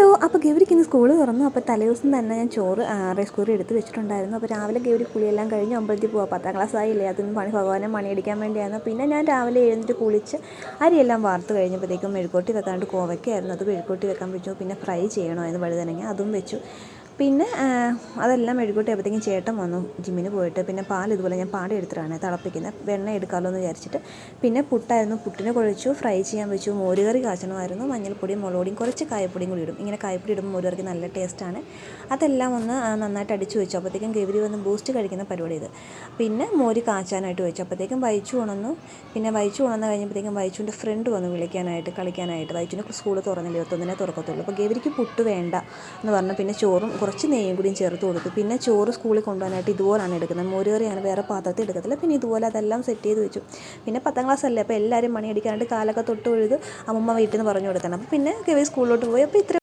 Hello അപ്പോൾ ഗൗരിക്ക് ഇന്ന് school തുറന്നു. അപ്പോൾ തലേദിവസം തന്നെ ഞാൻ ചോറ് റൈസ് കൂറി എടുത്ത് വെച്ചിട്ടുണ്ടായിരുന്നു. അപ്പോൾ രാവിലെ ഗൗരി കുളിയെല്ലാം കഴിഞ്ഞ് അമ്പലത്തിൽ പോവാം. പത്താം ക്ലാസ് ആയില്ലേ അതൊന്നും പണി ഭഗവാനെ മണിയടിക്കാൻ വേണ്ടിയായിരുന്നു. പിന്നെ ഞാൻ രാവിലെ എഴുന്നിട്ട് കുളിച്ച് അരിയെല്ലാം വാർത്ത് കഴിഞ്ഞപ്പോഴത്തേക്കും മെഴുക്കോട്ടി വെക്കാണ്ട് കോവയ്ക്കായിരുന്നു. അത് മെഴുക്കോട്ടി വെക്കാൻ വെച്ചു. പിന്നെ ഫ്രൈ ചെയ്യണമായിരുന്നു വഴുതനങ്ങ. അതും വെച്ചു. പിന്നെ അതെല്ലാം മെഴുകൂട്ടിയപ്പോഴത്തേക്കും ചേട്ടൻ വന്നു ജിമ്മിന് പോയിട്ട്. പിന്നെ പാൽ ഇതുപോലെ ഞാൻ പാടി എടുത്തിട്ടാണ് തിളപ്പിക്കുന്നത്. വെണ്ണ എടുക്കാമല്ലോ എന്ന് വിചാരിച്ചിട്ട്. പിന്നെ പുട്ടായിരുന്നു. പുട്ടിനെ കുഴച്ചു ഫ്രൈ ചെയ്യാൻ വെച്ചു. മോരുകറി കാച്ചണമായിരുന്നു. മഞ്ഞൾപ്പൊടിയും മുളകുപൊടിയും കുറച്ച് കായപ്പൊടിയും കൂടി ഇടും. ഇങ്ങനെ കായപ്പൊടി ഇടുമ്പോൾ മോരുകറിക്ക് നല്ല ടേസ്റ്റാണ്. അതെല്ലാം ഒന്ന് നന്നായിട്ട് അടിച്ചു വെച്ചു. അപ്പോഴത്തേക്കും ഗവരി വന്ന് ബൂസ്റ്റ് കഴിക്കുന്ന പരിപാടി ഇത്. പിന്നെ മോര് കാച്ചാനായിട്ട് വെച്ചു. അപ്പോഴത്തേക്കും വൈച്ചു ഉണന്നു. പിന്നെ വൈച്ചു ഉണന്ന് കഴിഞ്ഞപ്പോഴത്തേക്കും വൈച്ചുവിന്റെ ഫ്രണ്ട് വന്ന് വിളിക്കാനായിട്ട് കളിക്കാനായിട്ട്. വൈച്ചുവിന്റെ സ്കൂൾ തുറന്നില്ല. ഇരുപത്തൊന്നിനെ തുറക്കത്തുള്ളൂ. അപ്പോൾ ഗവരിക്ക് പുട്ട് വേണ്ട എന്ന് പറഞ്ഞു. പിന്നെ ചോറും കുറച്ച് നെയ്യും കൂടിയും ചേർത്ത് കൊടുത്തു പിന്നെ ചോറ് സ്കൂളിൽ കൊണ്ടുപോകാനായിട്ട് ഇതുപോലാണ് എടുക്കുന്നത്. മോരുകറിയാണ് വേറെ പാത്രത്തിൽ എടുക്കത്തില്ല. പിന്നെ ഇതുപോലെ അതെല്ലാം സെറ്റ് ചെയ്ത് വെച്ചു. പിന്നെ പത്താം ക്ലാസ് അല്ലേ? അപ്പോൾ എല്ലാവരും മണിയടിക്കാനായിട്ട് കാലൊക്കെ തൊട്ട് ഒഴുത് അമ്മമ്മ വീട്ടിൽ നിന്ന് പറഞ്ഞു കൊടുക്കണം. അപ്പോൾ പിന്നെ കവി സ്കൂളിലോട്ട് പോയി. അപ്പോൾ ഇത്ര